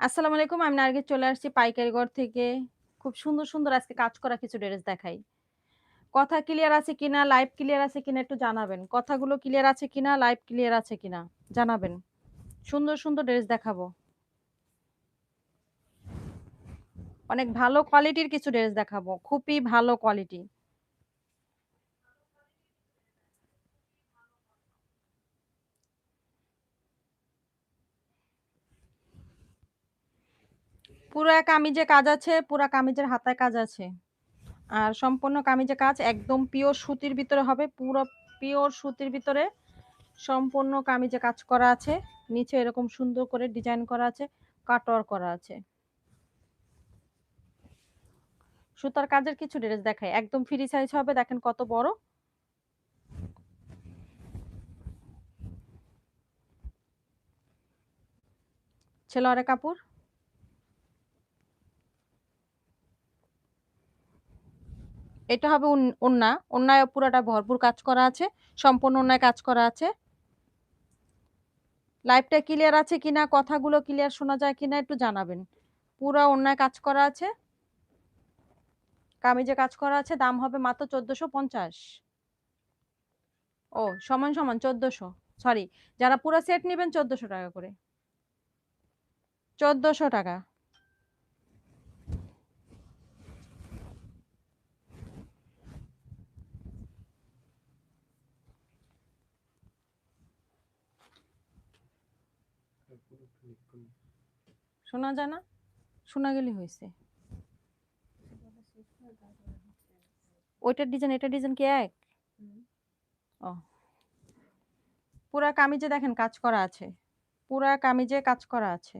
আসসালামু আলাইকুম। আমি নার্গিস চলে আসছি পাইকারিগড় থেকে। খুব সুন্দর, সুন্দর আজকে কাজ করা কিছু ড্রেস দেখাই। কথা ক্লিয়ার আছে কিনা, লাইভ ক্লিয়ার আছে কিনা একটু জানাবেন। কথাগুলো ক্লিয়ার আছে কিনা, লাইভ ক্লিয়ার আছে কিনা জানাবেন। সুন্দর, সুন্দর ড্রেস দেখাবো। অনেক ভালো কোয়ালিটির কিছু ড্রেস দেখাবো। খুবই ভালো কোয়ালিটি। পুরা কামিজে কাজ আছে, পুরা কামিজের হাতায় কাজ আছে। আর সম্পূর্ণ কামিজে কাজ একদম পিওর সুতির ভিতরে হবে। পুরো পিওর সুতির ভিতরে সম্পূর্ণ কামিজে কাজ করা আছে। নিচে এরকম সুন্দর করে ডিজাইন করা আছে, কাটওয়ার্ক করা আছে। সুতার কাজের কিছু ড্রেস দেখায় একদম ফ্রি সাইজ হবে দেখেন কত বড়। ছেলোয়ারে কাপড়। এটা হবে ওন্না। ওন্নায় পুরাটা ভরপুর কাজ করা আছে। সম্পূর্ণ ওন্নায় কাজ করা আছে। লাইভটা ক্লিয়ার আছে কিনা, কথাগুলো ক্লিয়ার শোনা যায় কিনা একটু জানাবেন। পুরা ওন্নায় কাজ করা আছে। কামিজে কাজ করা আছে। দাম হবে মাত্র ১৪৫০ ও সমান, সমান ১৪০০ সরি। যারা পুরা সেট নিবেন ১৪০০ টাকা করে। ১৪০০ টাকা। শোনা যায় না? শোনা গেলেই হইছে। ওইটার ডিজাইন এটার ডিজাইন কি এক? ও। পুরা কামিজে দেখেন কাজ করা আছে। পুরা কামিজে কাজ করা আছে।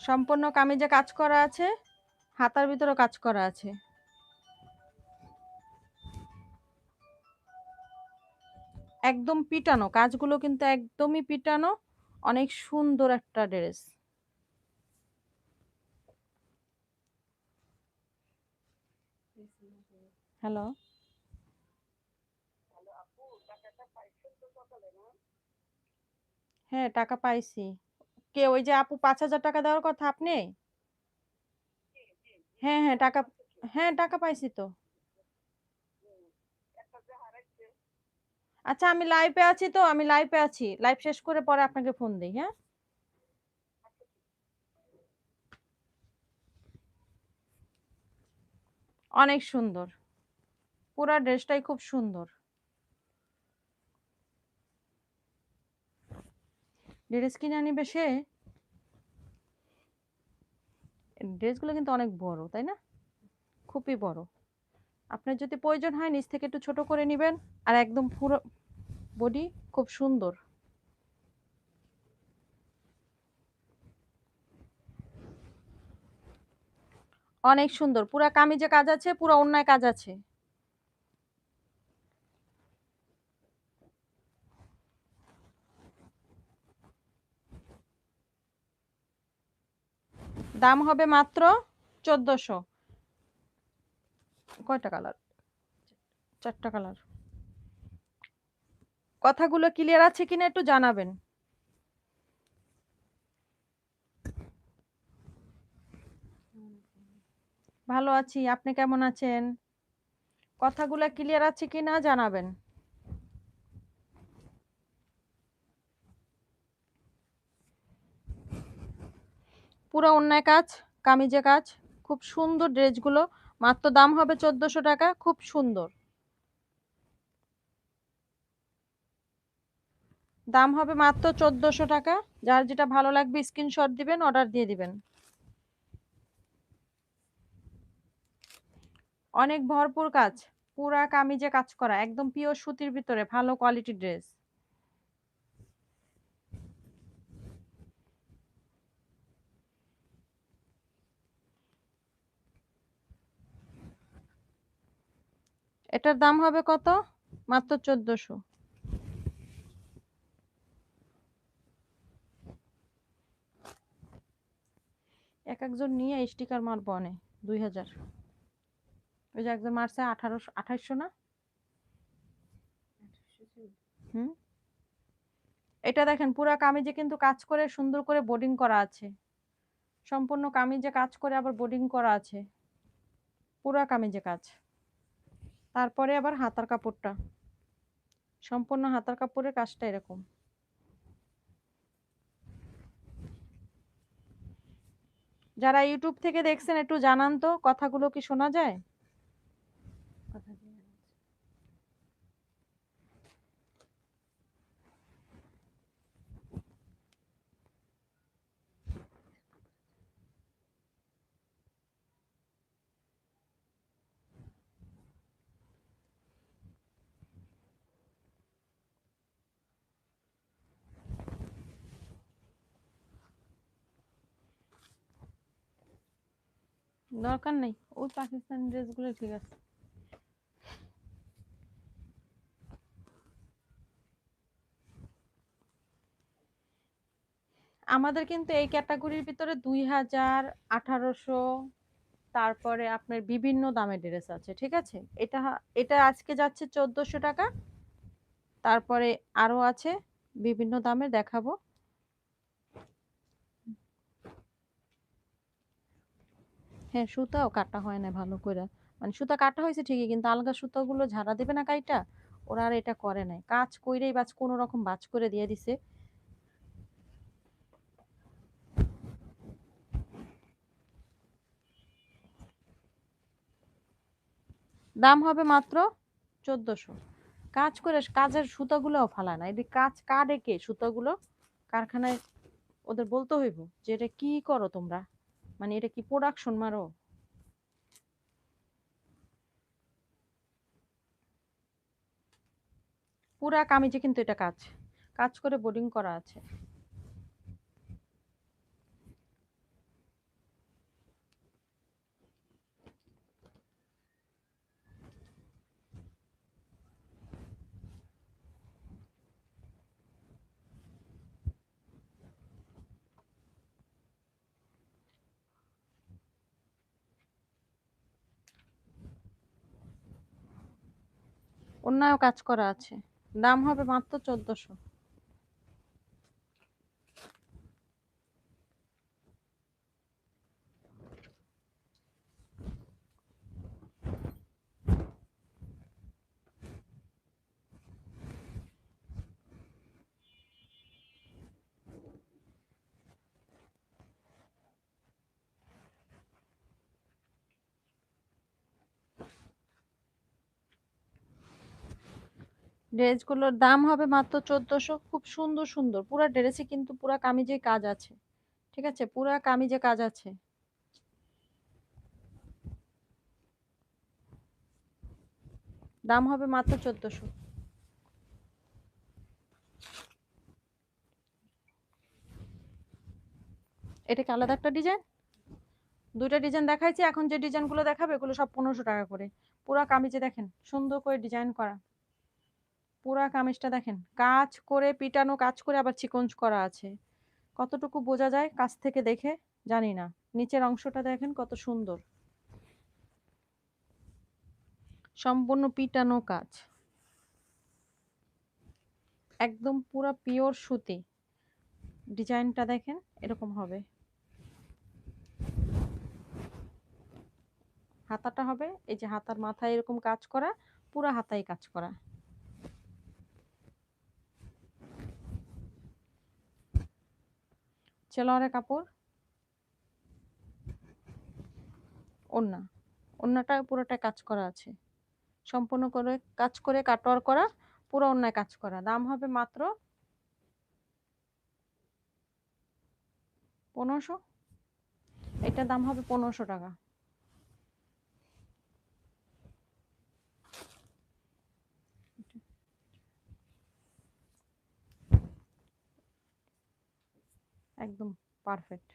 সম্পূর্ণ কামিজে কাজ করা আছে। হাতার ভিতরেও কাজ করা আছে। একদম পিটানো। কাজগুলো কিন্তু একদমই পিটানো। অনেক সুন্দর একটা ড্রেস। হ্যালো। হ্যাঁ, টাকা পাইছি। কে ওই যে আপু ৳৫,০০০ দেওয়ার কথা আপনি? হ্যাঁ, হ্যাঁ, টাকা হ্যাঁ, টাকা পাইছি তো। আচ্ছা আমি লাইভে আছি তো, আমি লাইভে আছি। লাইভ শেষ করে পরে আপনাকে ফোন দিই হ্যাঁ? অনেক সুন্দর। পুরা ড্রেসটাই খুব সুন্দর। ড্রেস কিনে নিবে সে? ড্রেসগুলো কিন্তু অনেক বড়, তাই না? খুবই বড়। আপনার যদি প্রয়োজন হয় নিচ থেকে একটু ছোট করে নেবেন আর একদম পুরো বডি খুব সুন্দর। অনেক সুন্দর। পুরা কামিজে কাজ আছে, পুরা অন্যায় কাজ আছে। দাম হবে মাত্র ১৪০০ কয়টা কালার? চারটা কালার। কথাগুলো ক্লিয়ার আছে কিনা একটু জানাবেন। ভালো আছি। আপনি কেমন আছেন? কথাগুলো ক্লিয়ার আছে কিনা জানাবেন। পুরো অন্যায় কাজ, কামিজে কাজ। খুব সুন্দর ড্রেসগুলো। মাত্র দাম হবে ১৪০০ টাকা। খুব সুন্দর। দাম হবে মাত্র ১৪০০ টাকা। যার যেটা ভালো লাগবে স্ক্রিনশট দিবেন, অর্ডার দিয়ে দিবেন। অনেক ভরপুর কাজ। পুরা কামিজে কাজ করা। একদম পিওর সুতির ভিতরে ভালো কোয়ালিটির ড্রেস। এটার দাম হবে কত? মাত্র চোদ্দশো এক একজন নিয়ে স্টিকার মার বনে দুই হাজার ওই যে একজন মারছে ১৮০০ ২৮০০ না? হুম? এটা দেখেন, পুরা কামিজে কিন্তু কাজ করে, সুন্দর করে বোর্ডিং করা আছে সম্পূর্ণ কামিজে কাজ করে, আবার বোর্ডিং করা আছে পুরা কামিজে কাজ তারপরে আবার হাতার কাপড়টা। সম্পূর্ণ হাতার কাপড়ের কাজটা এরকম। যারা ইউটিউব থেকে দেখছেন, একটু জানান তো, কথাগুলো কি শোনা যায়? দরকার নেই। ওই পাকিস্তানি ড্রেসগুলো ঠিক আছে। আমাদের কিন্তু এই ক্যাটাগরির ভিতরে দুই হাজার আঠারোশো, তারপরে আপনার বিভিন্ন দামের ড্রেস আছে, ঠিক আছে? এটা এটা আজকে যাচ্ছে চোদ্দোশো টাকা। তারপরে আরও আছে, বিভিন্ন দামে দেখাবো। হ্যাঁ সুতাও কাটা হয় না ভালো করে। মানে সুতা কাটা হয়েছে ঠিকই, কিন্তু আলগা সুতাগুলো ঝাড়া দেবে না কাইটা ওরা আর এটা করে নাই। কাজ কইরেই বাজ, কোনো রকম বাজ করে দিয়ে দিছে। দাম হবে মাত্র চোদ্দশো। কাজ করে কাজের সুতাগুলোও ফালায় না। এদিকে কাজ কাটে কে সুতাগুলো? কারখানায় ওদের বলতে হইব যে, এটা কি করো তোমরা? মানে এটা কি প্রোডাকশন মারো? পুরা কামিজে কিন্তু এটা কাজ কাজ করে বোর্ডিং করা আছে। অন্যায় কাজ করা আছে। দাম হবে মাত্র চোদ্দশো। ড্রেসগুলোর দাম হবে মাত্র চোদ্দশো। খুব সুন্দর সুন্দর। পুরো ড্রেসে কিন্তু পুরো কামিজে কাজ আছে। ঠিক আছে? পুরো কামিজে কাজ আছে। দাম হবে মাত্র চোদ্দশো। এটা কি আলাদা একটা ডিজাইন? দুইটা ডিজাইন দেখাইছি, এখন যে ডিজাইনগুলো দেখাবে, এগুলো সব পনেরোশো টাকা করে। পুরা কামিজে দেখেন, সুন্দর করে ডিজাইন করা। পুরা কামিজটা দেখেন, কাজ করে পিটানো, কাজ করে আবার চিকঞ্জ করা আছে। কতটুকু বোঝা যায় কাছ থেকে দেখে জানি না। নিচের অংশটা দেখেন কত সুন্দর। সম্পূর্ণ পিটানো কাজ। একদম পুরা পিওর সুতি। ডিজাইনটা দেখেন, এরকম হবে। হাতাটা হবে, এই যে হাতার মাথায় এরকম কাজ করা, পুরা হাতায় কাজ করা। চেলোয়ারের কাপড়। ওন্না ওন্নাটা পুরোটা কাজ করা আছে। সম্পূর্ণ করে কাজ করে কাটোয়ার করা, পুরো অন্যায় কাজ করা। দাম হবে মাত্র পনেরোশো। এটার দাম হবে পনেরোশো টাকা। একদম পারফেক্ট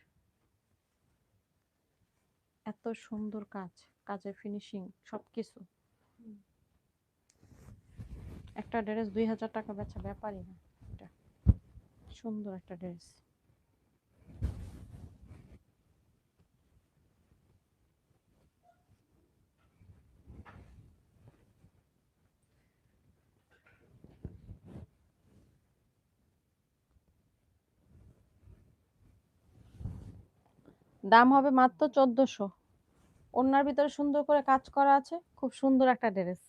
এত সুন্দর কাজ কাজের ফিনিশিং সব কিছু একটা ড্রেস দুই হাজার টাকা বেচা ব্যাপারই না এটা। সুন্দর একটা ড্রেস দাম হবে মাত্র ১৪০০ ওড়নার ভিতরে সুন্দর করে কাজ করা আছে। খুব সুন্দর একটা ড্রেস।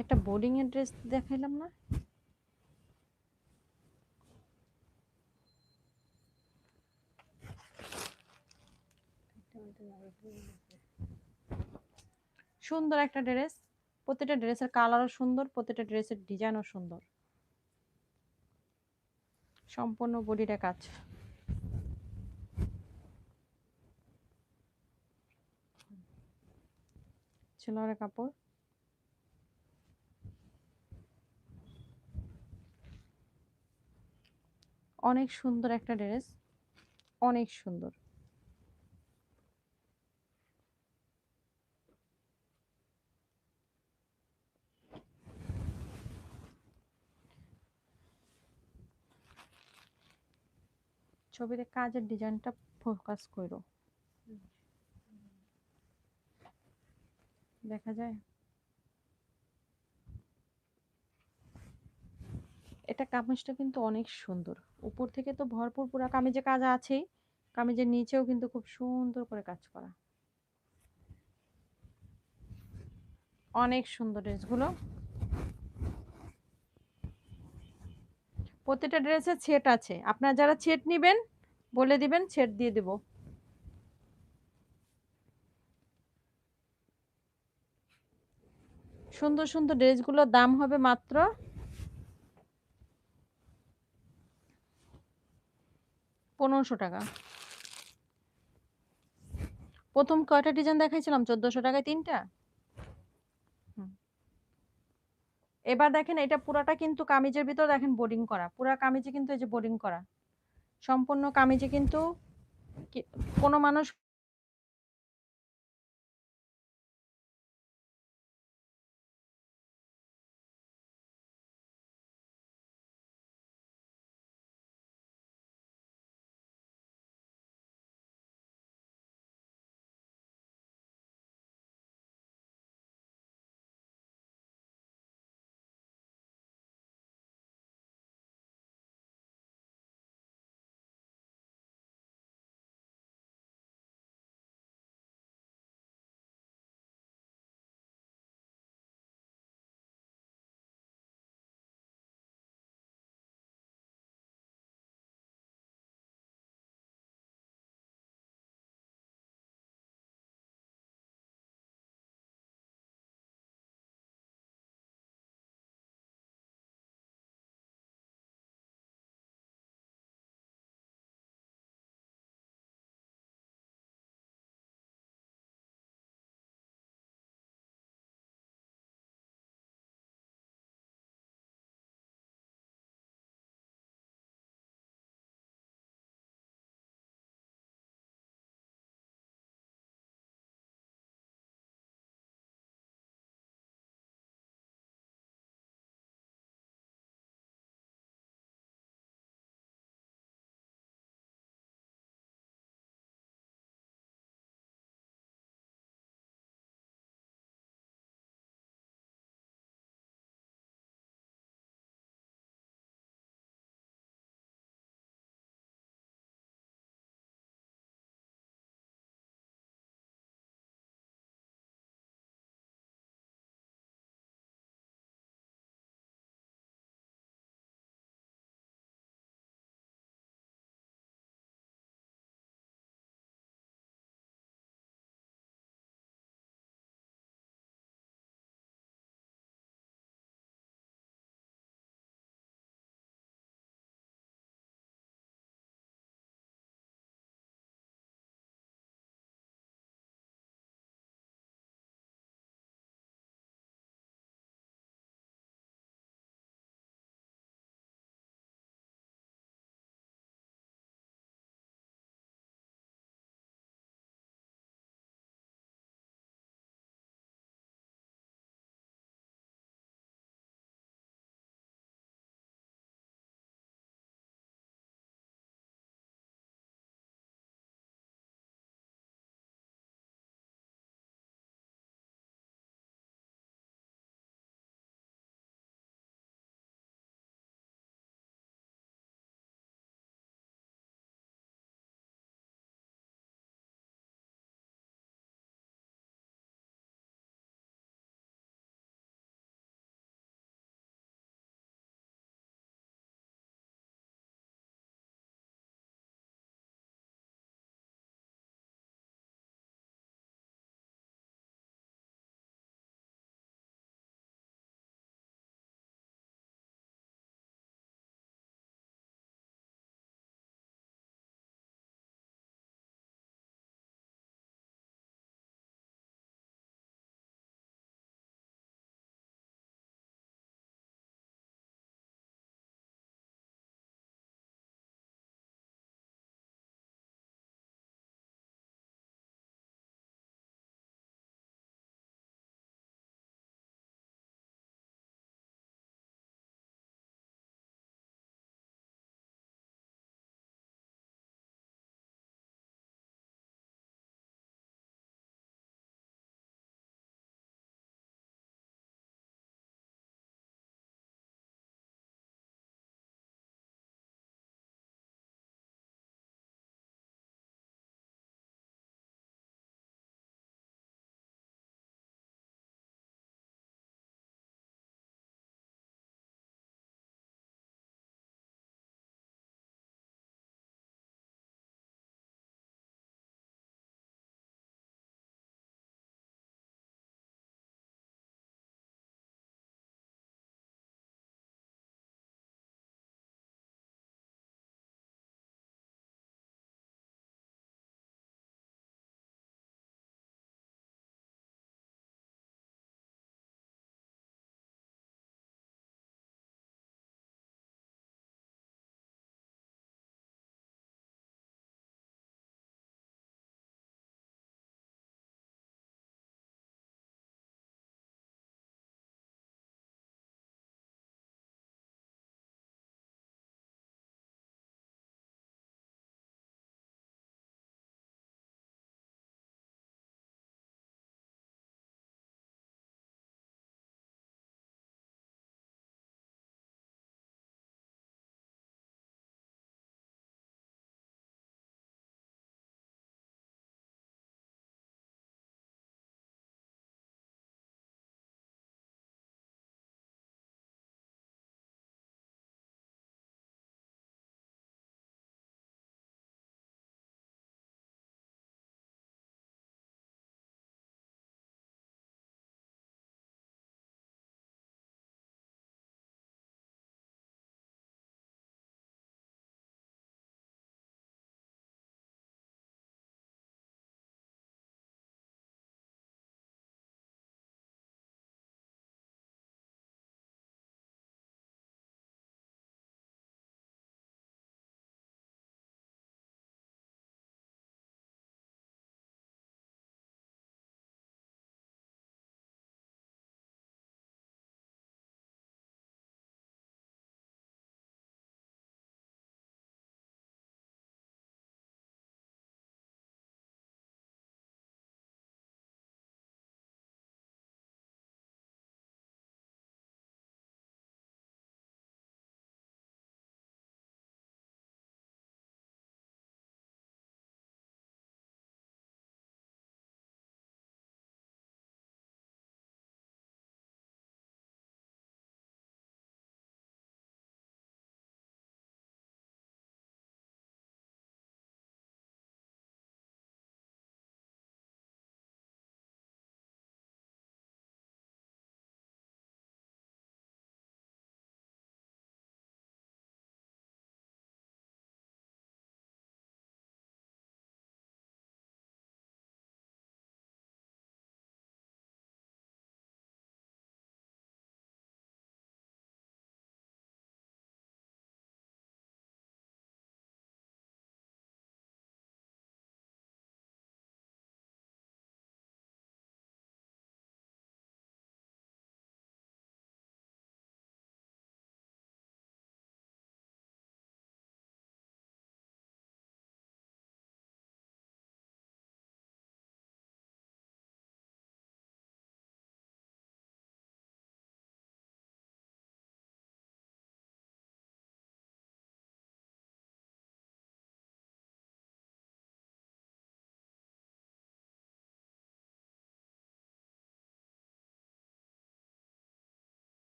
একটা বোর্ডিং এর ড্রেস দেখাইলাম না? সুন্দর একটা ড্রেস। প্রতিটা ড্রেসের কালারও সুন্দর, প্রতিটা ড্রেসের ডিজাইনও সুন্দর। সম্পূর্ণ বডিটা কাজ। সালোয়ারের কাপড়। অনেক সুন্দর একটা ড্রেস। অনেক সুন্দর। ছবিতে কাজের ডিজাইনটা ফোকাস কইরো। দেখা যায়? এটা কামিজটা কিন্তু অনেক সুন্দর। উপর থেকে তো ভরপুর পুরা কামিজে কাজ আছেই। কামিজের নিচেও কিন্তু খুব সুন্দর করে কাজ করা। অনেক সুন্দর ড্রেসগুলো। প্রতিটা ড্রেসে ছেট আছে। আপনারা যারা ছেট নিবেন বলে দিবেন ছেট দিয়ে দিব। সুন্দর, সুন্দর ড্রেসগুলোর দাম হবে মাত্র ৳১৫০০ প্রথম কয়টা ডিজাইন দেখাইছিলাম? ৳১৪০০ টাকায় ৩ টা? হুম। এবার দেখেন এটা পুরাটা কিন্তু কামিজের ভিতর দেখেন বোর্ডিং করা। পুরা কামিজে কিন্তু এই যে বোর্ডিং করা। সম্পূর্ণ কামিজে কিন্তু কোনো মানুষ